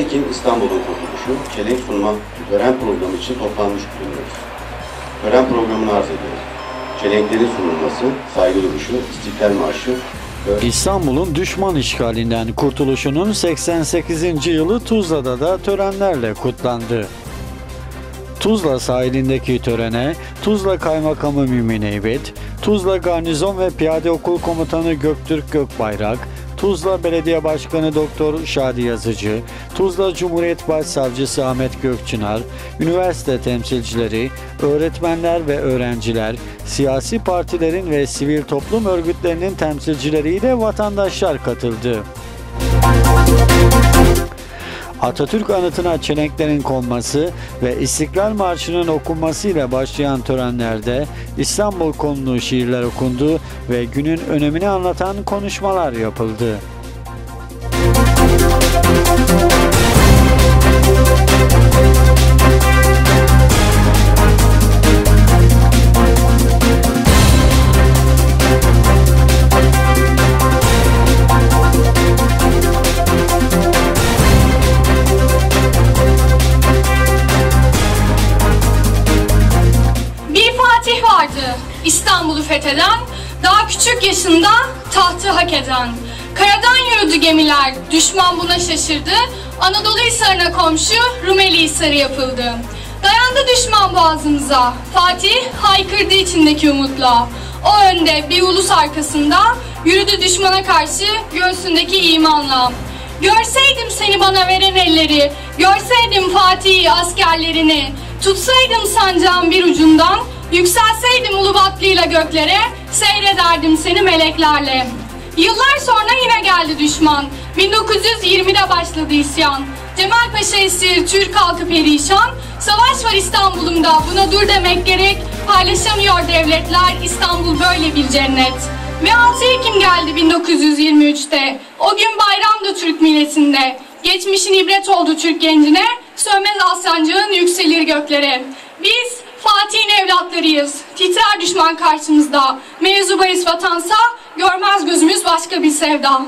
Ekim İstanbul'un kurtuluşu, çelenk sunma tören programı için toplanmış bulunuyoruz. Tören programını arz ediyoruz. Çelenklerin sunulması, saygı duruşu, İstiklal Marşı İstanbul'un düşman işgalinden kurtuluşunun 88. yılı Tuzla'da da törenlerle kutlandı. Tuzla sahilindeki törene Tuzla Kaymakamı Mümin Eybet, Tuzla Garnizon ve Piyade Okul Komutanı Göktürk Gökbayrak, Tuzla Belediye Başkanı Doktor Şadi Yazıcı, Tuzla Cumhuriyet Başsavcısı Ahmet Gökçınar, üniversite temsilcileri, öğretmenler ve öğrenciler, siyasi partilerin ve sivil toplum örgütlerinin temsilcileriyle vatandaşlar katıldı. Atatürk anıtına çelenklerin konması ve İstiklal Marşı'nın okunmasıyla başlayan törenlerde İstanbul konulu şiirler okundu ve günün önemini anlatan konuşmalar yapıldı. İstanbul'u fetheden, daha küçük yaşında tahtı hak eden. Kayadan yürüdü gemiler, düşman buna şaşırdı. Anadolu Hisarı'na komşu Rumeli Hisarı yapıldı. Dayandı düşman boğazımıza, Fatih haykırdı içindeki umutla. O önde bir ulus arkasında, yürüdü düşmana karşı göğsündeki imanla. Görseydim seni bana veren elleri, görseydim Fatih'i askerlerini, tutsaydım sancağın bir ucundan, yükselseydim Ulubatlıyla göklere, seyrederdim seni meleklerle. Yıllar sonra yine geldi düşman, 1920'de başladı isyan. Cemal Paşa esir, Türk halkı perişan, savaş var İstanbul'umda, buna dur demek gerek, paylaşamıyor devletler, İstanbul böyle bir cennet. Ve 6 Ekim geldi 1923'te. O gün bayramdı Türk milletinde. Geçmişin ibret oldu Türk gencine. Sönmez Alsancak'ın yükselir göklere. Evlatlarıyız. Titrer düşman karşımızda. Mevzu bahis vatansa görmez gözümüz başka bir sevda.